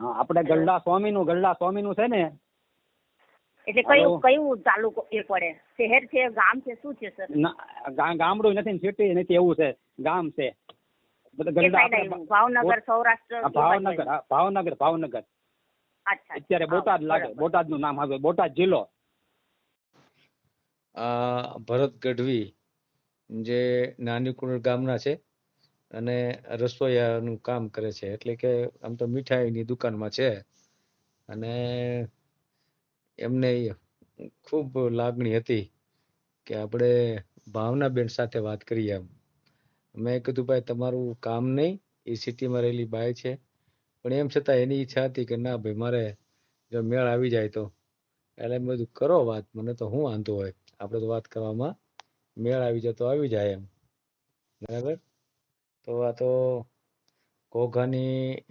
હા આપણે ગરડા સ્વામીનું ગરડા સ્વામીનું છે ને. એટલે કયું કયું તાલુકો એ પડે? શહેર છે ગામ છે શું છે સર? ના, ગામડું નથી ને સિટી નથી એવું છે. ગામ છે. ભાવનગર સૌરાષ્ટ્ર ભાવનગર ભાવનગર ભાવનગર. અચ્છા અત્યારે બોટાદ લાગે બોટાદનું નામ આવે બોટાદ જિલ્લો. આ ભરત ગઢવી જે નાની કુંડ ગામના છે અને રસોઈયાનું કામ કરે છે. એટલે કે આમ તો મીઠાઈની દુકાનમાં છે. અને એમને ખૂબ લાગણી હતી કે આપણે ભાવનાબેન સાથે વાત કરીએ એમ. મેં કીધું, ભાઈ, તમારું કામ નહીં એ સિટીમાં રહેલી બાઈ છે. પણ એમ છતાં એની ઈચ્છા હતી કે, ના, ભાઈ, મારે જો મેળ આવી જાય તો. એટલે મેં બધું કરો વાત, મને તો શું વાંધો હોય? આપણે તો વાત કરવામાં મેળ આવી જાય તો આવી જાય એમ. બરાબર? તો આ તો ઘોઘાની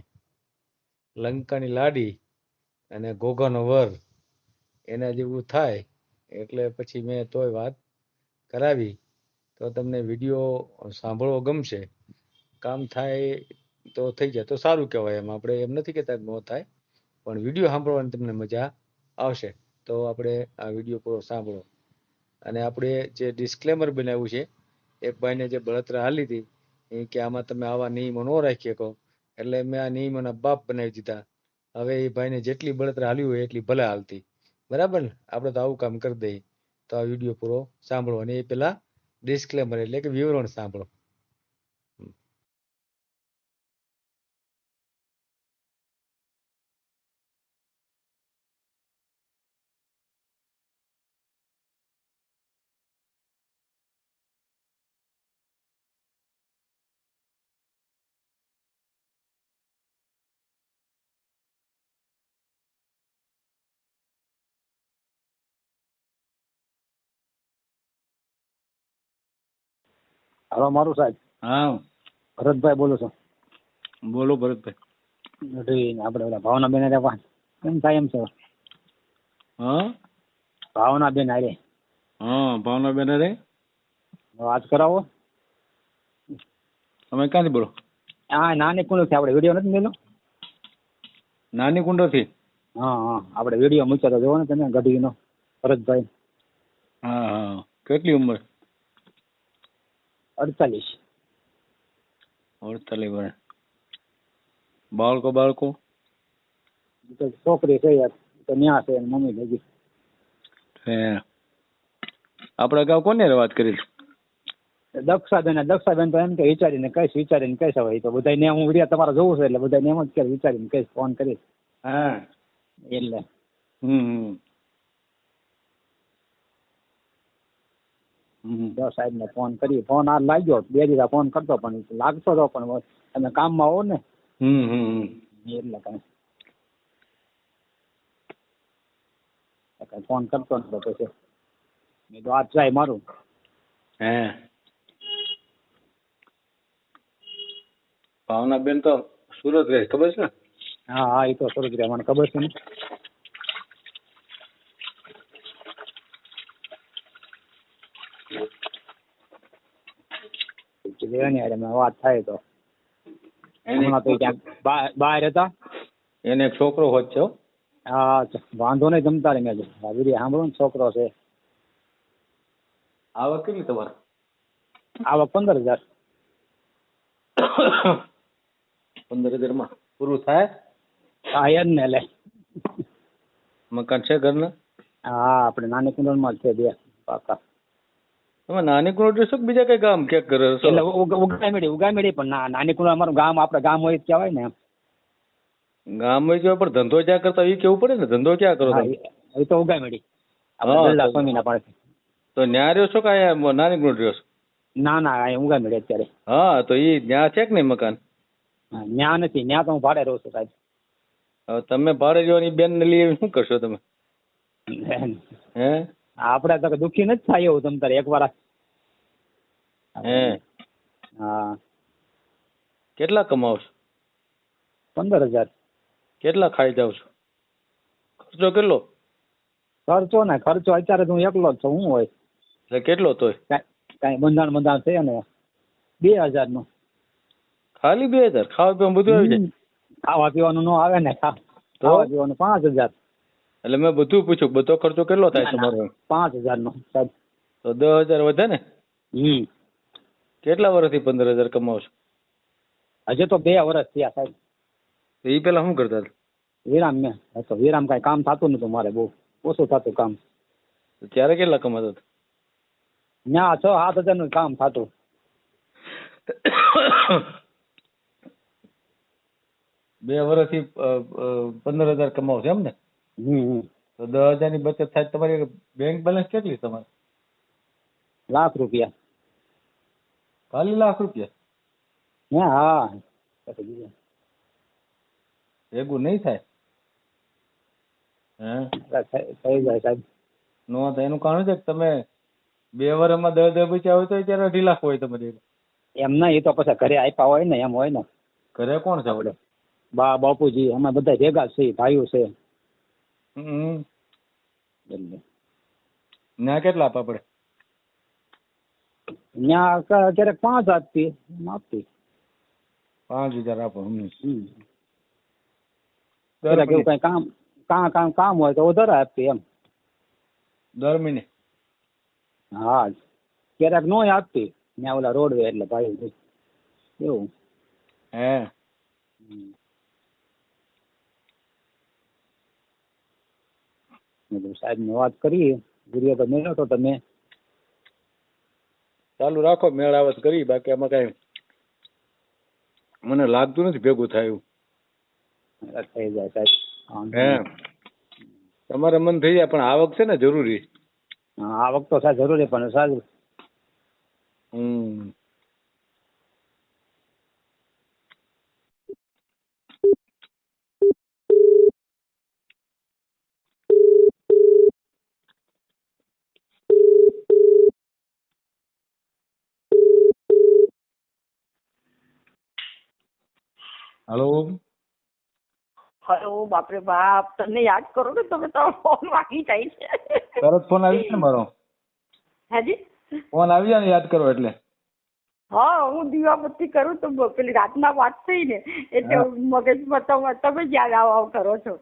લંકાની લાડી અને ઘોઘાનો વર એના જેવું થાય એટલે પછી મેં તોય વાત કરાવી. તો તમને વીડિયો સાંભળવો ગમશે. કામ થાય તો થઈ જાય. તો સારું કહેવાય એમ. આપણે એમ નથી કહેતા ન થાય, પણ વીડિયો સાંભળવાની તમને મજા આવશે. તો આપણે આ વીડિયો પૂરો સાંભળો. અને આપણે જે ડિસ્ક્લેમર બનાવ્યું છે, એક ભાઈને જે બળતરા હાલી હતી એ કે આમાં તમે આવા નિયમો ન રાખી શકો. એટલે મેં આ નિયમોના બાપ બનાવી દીધા. હવે એ ભાઈને જેટલી બળતરા હાલી હોય એટલી ભલે હાલતી. બરાબર ને? આપણે તો આવું કામ કરી દઈએ. તો આ વીડિયો પૂરો સાંભળો અને એ પેલા ડિસ્ક્લેમર એટલે કે વિવરણ સાંભળો. હાલો મારું સાહેબ. હા. ભરતભાઈ બોલું છું. બોલો ભરતભાઈ. આપડે આપણે ઓલા ભાવના બેન હારે વાત. કેમ થાય એમ છે? હા. ભાવના બેન હારે. હા ભાવનાબેન અરે વાત કરાવો. તમે ક્યાંથી બોલો? હા નાની કુંડો થી આપણે વીડિયો નથી મેલો નાની કુંડોથી હા હા. આપણે વીડિયો મૂક્યો તો જોવો ને તમે ગઢવીનો ભરતભાઈ. હા હા. કેટલી ઉંમર? અડતાલીસ. અડતાલીસ વર્ષ બાળકો બાળકો? છોકરી છે યાર. તો ન્યા છે મમ્મી ભેગી. આપણે અગાઉ કોને વાત કરી દક્ષાબેન દક્ષાબેન તો એમ કે વિચારીને કહીશ વિચારીને કહીશ હવે. તો બધાને હું વિડિયા તમારે જોવું છે એટલે બધાને એમ જ કે વિચારીને કહીશ ફોન કરીશ. હા. એટલે. હમ. દસ સાહેબને ફોન કરી ફોન આ લાગ્યો. બે દીધા ફોન કરતો પણ લાગતો હતો પણ તમે કામમાં હો ને. એટલે કઈ. ફોન કરતો નતો પછી મેં તો આજ ટ્રાય મારું. હે. ભાવનાબેન તો સુરત રહે ખબર છે ને? હા હા એ તો સુરત રહે. મને ખબર છે ને. એની હારે વાત થાય તો. હમણાં તો ક્યાંક બહાર હતા. એને એક છોકરો હોત છે હા વાંધો નહીં જમતા રહે મેં વીડિયો સાંભળો ને છોકરો છે. આવક કેટલી તમારે? આવક પંદર હજાર. પંદર હજારમાં? પૂરું થાય? થાય જ ને લે. મકાન છે ઘરના? હા આપણે નાની કુંડળમાં છે બે પાકા. તમે નાની કુંડ રહેશો કે બીજા કઈ ગામ ક્યાંક કરે? છો એટલે ઉગ- ઉગાઈ મેળી ઉગાઈ પણ ના નાની કુણો અમારું ગામ આપણે ગામ હોય કહેવાય ને. ગામ હોય તો પણ ધંધો ક્યાં કરતા એ કેવું પડે ને? ધંધો ક્યાં કરો તમે? એ- તો ઉગાઈ મેળી. આપણે તો- સ્વામીના પાસે તો ન્યા રહ્યો છો કે અહીંયા નાની કુંડ રહ્યો છો? ના ના અહીં ઉગાઈ મેળી અત્યારે. હા તો એ ન્યા છે કે નહીં મકાન? ન્યા નથી ન્યા તો હું ભાડે રહું છું સાહેબ. હવે તમે ભાડે રહ્યો ની બેન ને લઈ શું કરશો તમે? હે? આપણે તો દુઃખી નથી થાય એવું તમ તારે એકવાર હે. હા. કેટલા કમાવ છો પંદર હજાર. કેટલા ખાઈ જાવ છો? ખર્ચો કેટલો? ખર્ચો ને ખર્ચો અત્યારે તો હું એકલો જ છું હું હોય. એટલે કેટલો તોય? કાંઈ કાંઈ બંધાણ બંધાણ છે ને. બે હજારનું ખાલી બે હજાર? ખાવા પીવાનું બધું આવી જાય? ખાવા પીવાનું નો આવે ને. ખાવા પીવાનું પાંચ હજાર. એટલે મેં બધું પૂછ્યું બધો ખર્ચો કેટલો થાય તમારો? પાંચ હજાર નો સાહેબ. તો દસ હજાર વધે ને? હમ. કેટલા વર્ષથી પંદર હજાર કમાવો છો હજુ તો બે વર્ષ થયા સાહેબ. તો એ પેલા શું કરતા હતા? વિરામ મેં. તો વિરામ કાંઈ કામ થતું નતું મારે બહુ ઓછું થતું કામ. તો ત્યારે કેટલા કમાતા હતા? ત્યાં છ સાત હજારનું કામ થતું. બે વર્ષથી અ, અ, પંદર હજાર કમાવો છો એમ ને? હમ હમ તો દસ હજારની બચત થાય તમારી બેંક બેલેન્સ કેટલી તમારે? લાખ રૂપિયા. ખાલી લાખ રૂપિયા? હે. હા ભેગું નહીં થાય? હે? થઈ જાય સાહેબ. નો થાય એનું કારણ છે કે તમે બે વર્ષમાં દસ દસ બચ્યા હોય તો ત્યારે અઢી લાખ હોય તમારી એમ. એ તો પછી ઘરે આપ્યા હોય ને એમ હોય ને. ઘરે કોણ છે? આપણે બા બાપુજી અમે બધા ભેગા છે ભાઈઓ છે હમ. એટલે. ના કેટલા આપવા પડે? ત્યાં ક- ક્યારેક પાંચ આપતી આપતી પાંચ હજાર આપો. હમ. એવું કઈ કામ કામ કામ કામ હોય તો વધારે આપતી એમ. દર મહિને? હા. ક્યારેક નો આપતી ત્યાં ઓલા રોડવે એટલે ભાઈ એવું. હે. મેં કીધું સાહેબને વાત કરીએ ગુરિયો તો મેળ્યો તો તમે ચાલુ રાખો મેળાવત કરી બાકી આમાં કઈ મને લાગતું નથી ભેગું થયું. થઈ જાય સાહેબ. હે. તમારે મન થઈ જાય પણ આવક છે ને જરૂરી? આવક તો સાહેબ જરૂરી પણ સાહેબ હમ. હલો. હલો બાપરે બાપ. તમને યાદ કરો ને તમે તો ફોન વાગી જાય છે. તરત ફોન આવી જાય મારો? હાજી? ફોન આવી જાય ને યાદ કરો એટલે. હા હું દીવાબત્તી કરું તો પેલી રાતના વાત થઈ ને એટલે. મગજમાં તમે તમે યાદ આવ કરો છો.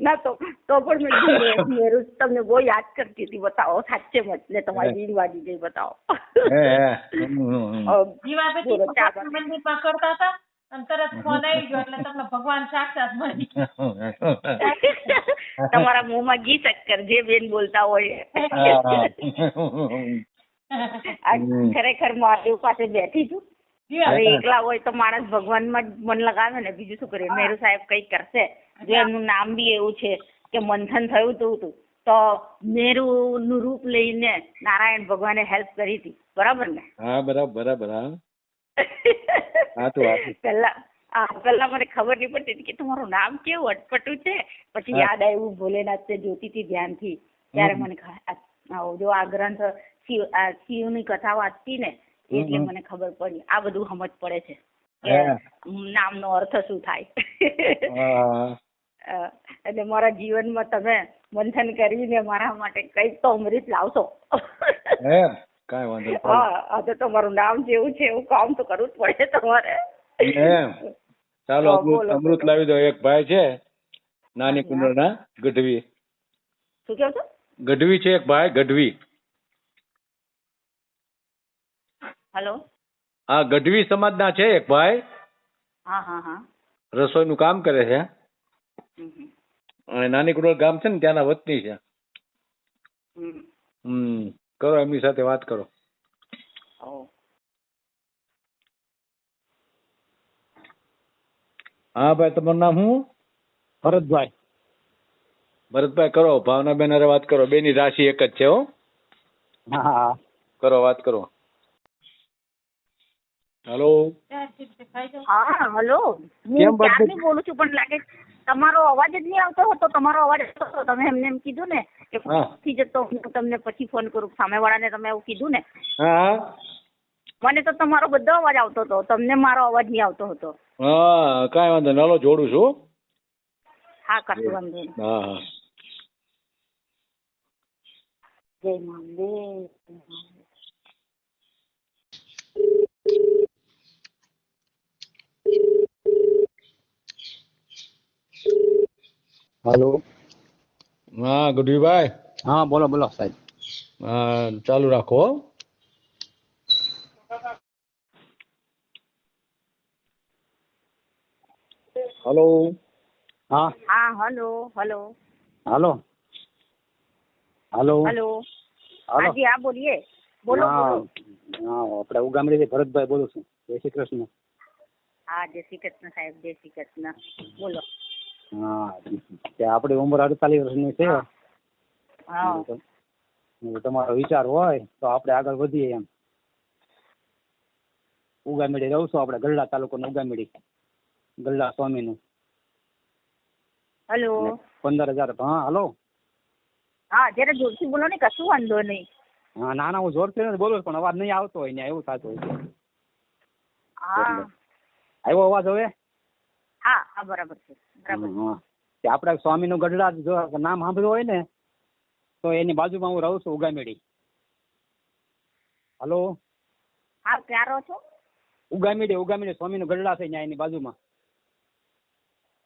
ના તો તો પણ મેં કીધું, મેરું તમને બહુ યાદ કરતી હતી બતાવો સાચે મત ને તમારી દિલ વાગી ગઈ બતાવો. હે હે. હમ, હમ. અ, દીવાબત્તી બોલો, ચા ભગવાન મંદિરમાં કરતા હતા અને તરત ફોન આવી ગયો એટલે તમને ભગવાન સાક્ષાત મળી તમારા મોંમાં ઘી શક્કર જે બેન બોલતા હોય. આ હમ. ખરેખર મહાદેવ પાસે બેઠી છું. હવે દીવા- એકલા હોય તો માણસ ભગવાનમાં જ મન લગાવે ને બીજું શું કરે મેરુ સાહેબ કઈ કરશે. જો એમનું નામ બી એવું છે કે મંથન થયું હતું હતું તો મેરુ નું રૂપ લઈને નારાયણ ભગવાને હેલ્પ કરી હતી. બરાબર ને? હા બરાબર બરાબર હા. પેલા હા પેલા મને ખબર નહીં પડતી કે તમારું નામ કેવું અટપટું છે? પછી. યાદ આવ્યું ભોલેનાથ તે જોતી હતી ધ્યાનથી. ત્યારે મને જો આ ગ્રંથ શિવ શિવની કથા વાંચતી ને એટલે મને ખબર પડી. આ બધું સમજ પડે છે નામનો અર્થ શું થાય. એટલે મારા જીવનમાં તમે મંથન કરીને મારા માટે કંઈક તો અમૃત લાવશો. હે કાંઈ વાંધો હા આ તો તમારું નામ જેવું છે એવું કામ તો કરવું જ પડે તમારે. હે ચાલો અમૃત અમૃત લાવી દો એક ભાઈ છે નાની. કુંડળના ગઢવી. શું કહો છો? ગઢવી છે એક ભાઈ ગઢવી. હેલો. હા ગઢવી સમાજના છે એક ભાઈ. હા હા હા. રસોઈનું કામ કરે છે. નાની કુડોલ ગામ છે ને ત્યાંના વતની છે. હમ. કરો એમની સાથે વાત કરો. હા ભાઈ તમારું નામ શું? ભરતભાઈ. ભરતભાઈ કરો ભાવનાબેન હારે વાત કરો. બેની રાશિ એક જ છે હો. હા હા કરો વાત કરો. હેલો. હા હેલો. હું ક્યારની બોલું છું પણ લાગે તમારો અવાજ જ નહીં આવતો હતો તમારો અવાજ આવતો હતો તમે એમને એમ કીધું ને કે થી જતો હું તમને પછી ફોન કરું. સામેવાળાને તમે એવું કીધું ને. મને તો તમારો બધો અવાજ આવતો હતો. તમને મારો અવાજ નહીં આવતો હતો. હા કાંઈ વાંધો નહીં. હાલો જોડું છું. હા કશું વાંધો નહીં. હા હા. જય મહાદેવ હાલો. હા ગઢવીભાઈ હા બોલો બોલો સાહેબ. હા ચાલુ રાખો હો. હલો. હા. હા hello hello. Hello. Hello. Hello. હાજી હા બોલીએ. બોલો બોલો. હા આપણે ઉગામડીથી ભરતભાઈ બોલું છું. જય શ્રી કૃષ્ણ. હા જય શ્રી કૃષ્ણ સાહેબ જય શ્રી કૃષ્ણ. બોલો. હા આપડી આપણી ઉંમર અડતાલીસ વર્ષની છે. હા. તમારો વિચાર હોય તો આપણે આગળ વધીએ એમ. ઉગામેડી રહું છું આપણે ગરડા તાલુકાનું ઉગામેડી. ગરડા સ્વામીનું. હલો. પંદર હજાર હા હાલો. હા જરા જોરથી બોલો ને કશું વાંધો નહીં. હા ના ના હું જોરથી નથી બોલું પણ અવાજ નહીં આવતો હોય ને એવું થતું હોય હા. આવ્યો અવાજ હવે? હા હા બરાબર છે. બરાબર. હા સ્વામી નું ગઢડા જો નામ સાંભળ્યું હોય ને તો એની બાજુમાં હું રહું છું ઉગામેડી. હલો? હા ક્યાં રહો છો? ઉગામેડી ઉગામેડી સ્વામીનું ગઢડા છે ત્યાં એની બાજુમાં.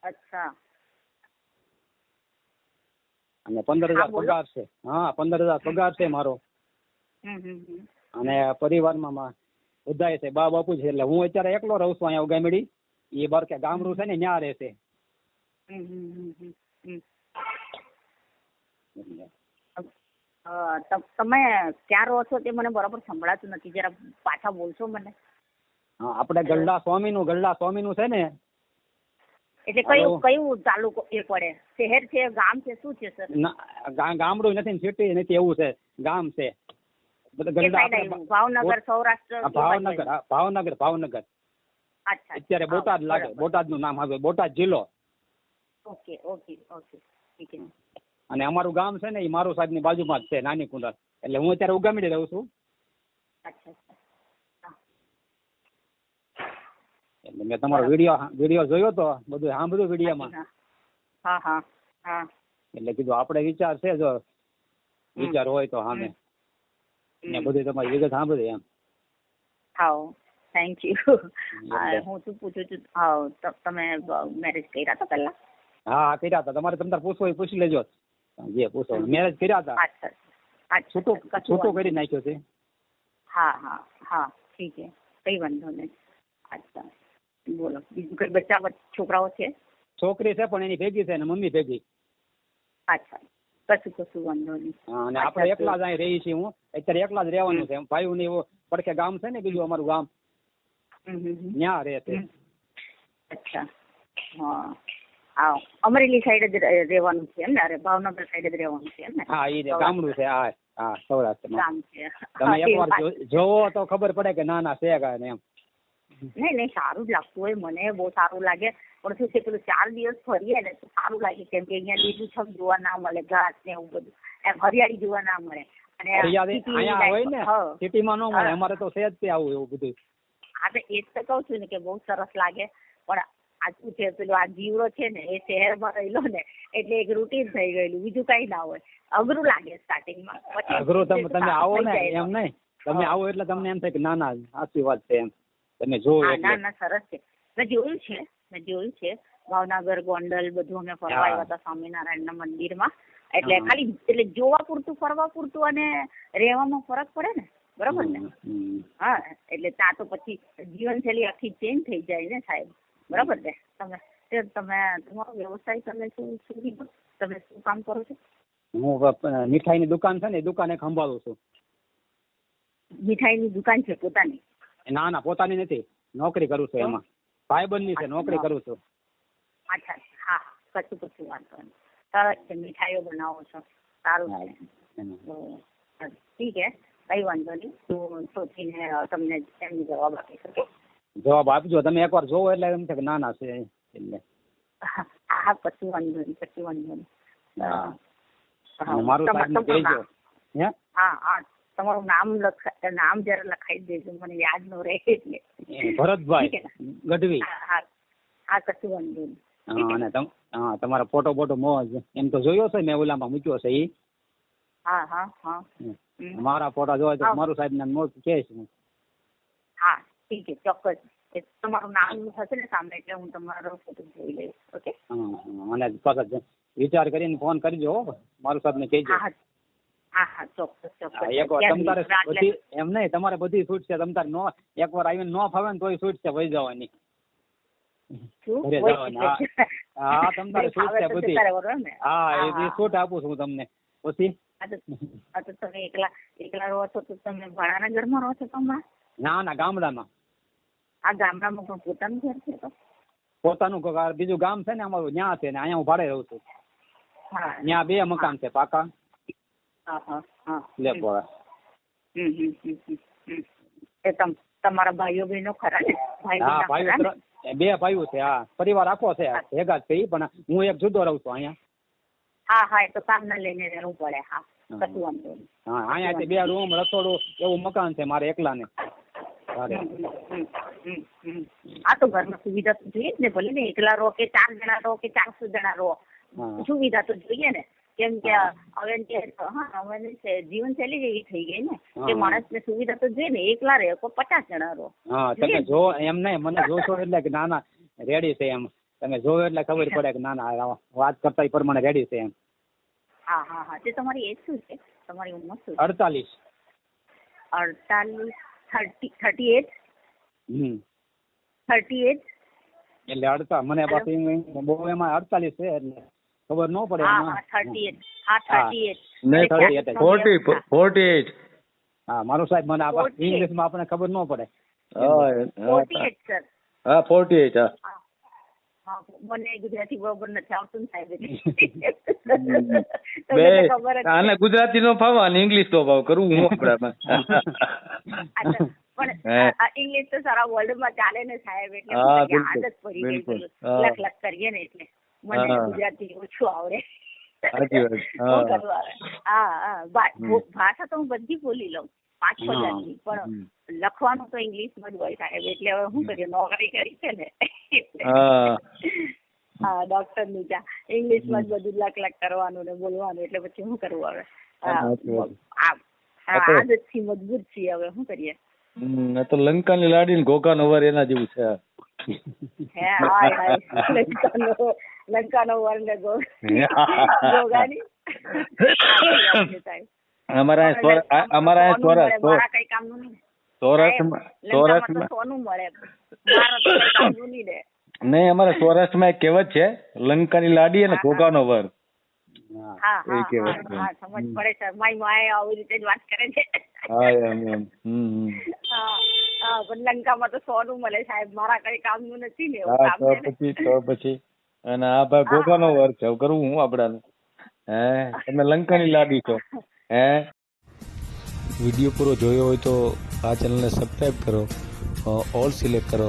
અચ્છા. અને પંદર હજાર પગાર છે. હા પંદર હજાર પગાર છે મારો. અને પરિવારમાં માં બધાય છે. બા બાપુ છે. એટલે હું અત્યારે એકલો રહું છું અહીંયા ઉગામેડી. એ બાર કે ગામડું છે ને ત્યાં રહે તમ- ક્યાં રહો છો તે મને બરાબર સંભળાતું નથી. જરા પાછા બોલશો મને. હા આપણે ગરડા સ્વામીનું ગરડા સ્વામીનું છે ને? એટલે કયું કયું તાલુકો એ પડે? શહેર છે ગામ છે શું છે સર? ગામડું નથી સિટી નથી એવું છે. ગામ છે. ભાવનગર સૌરાષ્ટ્ર ભાવનગર ભાવનગર ભાવનગર. અચ્છા અત્યારે બોટાદ લાગે બોટાદનું નામ આવે બોટાદ જિલ્લો. ઓકે ઓકે ઓકે ઠીક છે અને અમારું ગામ છે ને એ મારું સાહેબની બાજુમાં જ છે નાની કુંડર એટલે હું અત્યારે ઉગામડી રહું છું. અચ્છા અચ્છા. એટલે મેં તમારો વીડિયો વીડિયો જોયો તો બધું સાંભળ્યું વિડીયોમાં. હા હા હા હા. એટલે કીધું આપણે વિચાર છે જો વિચાર હોય તો સામે. ને હમ. બધું તમારી વિગત સાંભળી એમ. હા થેન્ક યુ એટલે. હું શું પૂછું છું? હા ત- તમે મેરેજ કર્યા હતા પહેલા? હા કર્યા હતા. તમારે તમને પૂછવું હોય પૂછી લેજો. જે પૂછો. મેરેજ કર્યા હતા. છૂટો છૂટું કરી નાખ્યો છે. હા હા હા ઠીક છે. કઈ વાંધો નહીં. અચ્છા. બોલો બીજું કઈ બચ્ચા છોકરાઓ છે? છોકરી છે પણ એની ભેગી છે ને મમ્મી ભેગી. અચ્છા. કશું કશું વાંધો નહીં. હા, અને આપણે એકલા જ અહીં રહી છીએ હું. અત્યારે એકલા જ રહેવાનું છે. ભાઈઓ ને એવો પડખે ગામ છે ને બીજું અમારું ગામ. ત્યાં રહે છે. અચ્છા. હા. હા અમરેલી સાઈડ જ રહે- રહેવાનું છે એમ ને? અરે ભાવનગર સાઈડ જ રહેવાનું છે એમ ને? હા એ ગામડું છે હા હા સૌરાષ્ટ્રમાં. ગામ છે. તમે એકવાર જોવો તો ખબર પડે કે ના ના છે કાંઈ એમ. નહીં નહીં સારું જ લાગતું હોય મને બહુ સારું લાગે. પણ શું છે પેલું ચાર દિવસ ફરીએ ને તો સારું લાગે કેમ કે અહીંયા લીલું છમ જોવા ના મળે ઘાસ ને એવું બધું. એમ હરિયાળી જોવા ના મળે. અને અહીંયા હોય ને સિટીમાં ન મળે અમારે તો છે જ તે આવું એવું બધું. હા તો એ જ તો કહું છું ને કે બહુ સરસ લાગે. પણ આ શું છે પેલો આ જીવડો છે ને એ શહેરમાં રહેલો ને એટલે એક રૂટીન થઈ ગયેલું બીજું કઈ ના હોય. અઘરું લાગે સ્ટાર્ટિંગમાં અઘરું તમે તમે આવો ને એમ નહીં. તમે આવો એટલે તમને એમ થાય કે ના ના સાચી વાત છે એમ. તમે જોવો ના ના સરસ છે. મેં જોયું છે મેં જોયું છે ભાવનગર ગોંડલ બધું અમે ફરવા આવ્યા હતા સ્વામિનારાયણના મંદિરમાં. એટલે ખાલી એટલે જોવા પૂરતું ફરવા પૂરતું અને રહેવામાં ફરક પડે ને બરોબર ને. હા એટલે ત્યાં તો પછી જીવનશૈલી આખી ચેન્જ થઈ જાય ને સાહેબ. બરાબર ને તમે તે તમે તમારો વ્યવસાય તમે શું શું કીધું તમે શું કામ કરો છો? હું મીઠાઈની દુકાન છે ને એ દુકાને સંભાળું છું. મીઠાઈની દુકાન છે પોતાની? ના ના પોતાની નથી. નોકરી કરું છું એમાં. ભાઈબંધની છે નોકરી કરું છું. અચ્છા હા કશું કશું વાંધો નહીં. સરસ છે મીઠાઈઓ બનાવો છો. સારું છે. ઠીક હે કઈ વાંધો નહીં. હું શોધીને તમને એમનો જવાબ આપી શકું. જવાબ આપજો. તમે એકવાર જોવો એટલે એમ છે કે ના ના છે એટલે. હા પછી વાંધો નહીં પછી વાંધો નહીં. મારું તમા- કહેજો. હે? હા હા. તમારું નામ લખા નામ જરા લખાઈ દેજો મને યાદ ન રહે એટલે. ભરતભાઈ ગઢવી. હા કશું વાંધો નહીં. અને તમ હા તમારો ફોટો ફોટો મોજ એમ તો જોયો છે મેં ઓલામાં મૂક્યો છે ઈ. હા હા હા. મારા ફોટા જોવા તો મારું સાહેબ ને મોજ કે છે હા. ઠીક છે ચોક્કસ. તમારું નામ હશે ને સામે એટલે હું તમારો ફોટો જોઈ લઈશ ઓકે. અને પાછા વિચાર કરીને ફોન કરજો હો મારું સાહેબને કહેજો. હા હા. ચોક્કસ ચોક્કસ. એમ નહીં તમારે બધી છૂટ છે તમતાર નો એક વાર આવીને નો ફાવે ને તોય છૂટ છે વહી જવાની. હા. તમ તારે છૂટ છે બધી? હા એ છૂટ આપું છું તમને. પછી? તમે એકલા એકલા રહો છો તો તમે ભાડાના ઘરમાં રહો છો તમારા ના ના ગામડામાં. આ ગામડામાં પણ પોતાનું ઘર છે તો? પોતાનું ઘર બીજું ગામ છે ને અમારું ન્યા છે ને અહીંયા હું ભાડે રહું છું. હા. ન્યા બે મકાન છે પાકા. હા હા હા. લેપોળા હમ, હમ, હમ, હમ, હમ. એ તમ તમારા ભાઈઓ બહેનો ખરા ને? હા ભાઈઓ બે ભાઈઓ છે હા. પરિવાર આખો છે ભેગા જ છે પણ હું એક જુદો રહું છું અહીંયા. હા હા એ તો કામને લઈને રહેવું પડે હા. હા. કશું વાંધો નહીં. હા અહીંયા બે રૂમ રસોડું એવું મકાન છે મારે એકલાને. આ તો ઘરમાં સુવિધા તો જોઈએ જ ને ભલે ને એકલા રહો કે ચાર જણા રહો કે ચારસો જણા રહો. સુવિધા તો જોઈએ ને. કેમ કે હવે હવે જીવનશૈલી જ એવી થઈ ગઈ ને કે માણસ ને સુવિધા તો જોઈએ ને એકલા રહે કોઈ પચાસ જણા રહો. હા તમે જો. એમ નહીં મને જોશો એટલે કે ના ના રેડી છે એમ. તમે જોવો એટલે ખબર પડે કે ના ના વાત કરતા પ્રમાણે રેડી છે એમ. હા હા હા. તે તમારી એજ શું છે? તમારી ઉંમર શું અડતાલીસ. અડતાલીસ thirty thirty eight hmm. Thirty eight એટલે અડતા મને પાછી બહુ એમાં અડતાલીસ છે એટલે ખબર ન પડે હા થર્ટી એટ હા થર્ટી એટ નહીં thirty eight. Forty forty eight હા મારો સાહેબ મને ઇંગ્લિશમાં આપણને ખબર ન પડે. ફોર્ટી એટ હા ફોર્ટી એટ હા હા. હા. મને ગુજરાતી બરોબર નથી આવતું ને સાહેબ. આને ગુજરાતી નો અને ઇંગ્લિશ નો ભાવ કરું હું આપડામાં પણ ઇંગ્લિશ તો સારા વર્લ્ડમાં ચાલે ને સાહેબ એટલે આદત પડી ગઈ. લખ લખ કરીએ ને એટલે. મને ગુજરાતી ઓછું આવડે. ભાષા તો હું બધી બોલી લઉં પાંચ હા. પણ લખવાનું તો ઇંગ્લિશમાં જ હોય સાહેબ એટલે હવે શું કરીએ? નોકરી કરી છે ને. હા. ડોક્ટરની ત્યાં. ઇંગ્લિશમાં જ બધું લક લક કરવાનું ને બોલવાનું એટલે પછી શું કરવું હવે? આદતથી મજબૂત છીએ હવે શું કરીએ? આ તો લંકાની લાડી ને ઘોઘાનો વર એના જેવું છે ગોગાની છે સાહેબ. અમારા અમારા સોરસ સોનું મળે નહીં અમારા સૌરાષ્ટ્રમાં એક કહેવત છે લંકાની લાડી અને. ઘોઘાનો વર. હા હા એ કહેવત છે. સમજ પડે છે. મારી માએ આવી રીતે જ વાત કરે છે. હા એમ એમ. હમ, હમ. હા હા પણ લંકામાં તો સોનું મળે સાહેબ. મારા કઈ કામનું નથી ને હા તો છે ને. પછી તો પછી. અને આ ભાઈ ઘોઘાનો વર છે. કરવું હું આપડાને હે તમે લંકાની લાડી છો. હે? વીડિયો પૂરો જોયો હોય તો આ ચેનલને સબસ્ક્રાઈબ કરો ઓલ સિલેક્ટ કરો